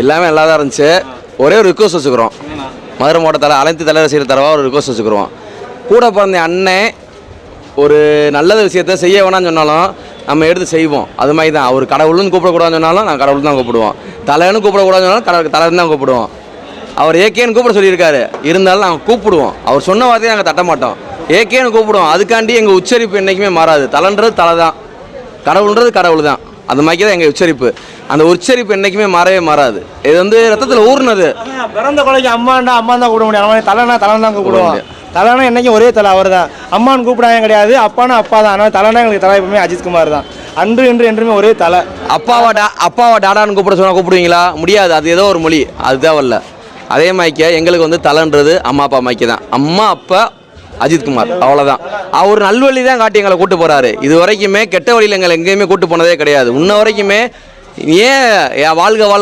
எல்லாமே நல்லா தான் இருந்துச்சு. ஒரே ஒரு ரிக்வஸ்ட் வச்சுக்கிறோம். மதுரை மாவட்ட தலை அனைத்து தலைவர் செய்கிற தரவா ஒரு ரிக்வஸ்ட் வச்சுக்கிறோம். கூட பிறந்த அண்ணன் ஒரு நல்ல விஷயத்த செய்ய வேணாம்னு சொன்னாலும் நம்ம எடுத்து செய்வோம். அது மாதிரி தான். அவர் கடவுள்னு கூப்பிடக்கூடாதுன்னு சொன்னாலும் நான் கடவுள் தான் கூப்பிடுவோம். தலைன்னு கூப்பிடக்கூடாதுன்னு சொன்னாலும் கடவுள் தலைன்னு தான் கூப்பிடுவோம். அவர் ஏகேன்னு கூப்பிட சொல்லியிருக்காரு. இருந்தாலும் நாங்கள் கூப்பிடுவோம். அவர் சொன்ன வார்த்தையை நாங்கள் தட்ட மாட்டோம். ஏகேன்னு கூப்பிடுவோம். அதுக்காண்டி எங்கள் உச்சரிப்பு என்றைக்குமே மாறாது. தலைன்றது தலை தான். கடவுள்ன்றது கடவுள் தான். அந்த மாதிரி தான் எங்கள் உச்சரிப்பு. அந்த உச்சரிப்பு என்றைக்குமே மாறவே மாறாது. இது வந்து ரத்தத்தில் அதான் பிறந்த கொலைக்கு அம்மாண்டா அம்மா தான் கூப்பிட முடியும் அவன் தலைனா தலைன்னு தான் கூப்பிடுவான். தலைனா என்னைக்கும் ஒரே தலை அவர் தான் அம்மான்னு கூப்பிடாங்க கிடையாது. அப்பானா அப்பா தான் ஆனால் தலைனா எங்களுக்கு தலை எப்பவுமே அஜித்குமார் தான். அன்று என்று என்றுமே ஒரே தலை. அப்பாவா டா அப்பாவா டாடான்னு கூப்பிட சொன்னால் கூப்பிடுவீங்களா? முடியாது. அது ஏதோ ஒரு மொழி. அது தேவையில்ல. அதே மாதிரிக்க எங்களுக்கு வந்து தலைன்றது அம்மா அப்பா மைக்க தான். அம்மா அப்பா அஜித்குமார் அவ்வளோதான் அவர் நல்வழி தான் காட்டி எங்களை கூட்டு போகிறாரு இது வரைக்குமே கெட்ட வழியில் எங்களை எங்கேயுமே கூட்டு போனதே கிடையாது. இன்ன வரைக்குமே ஏன் வாழ்க வாழ்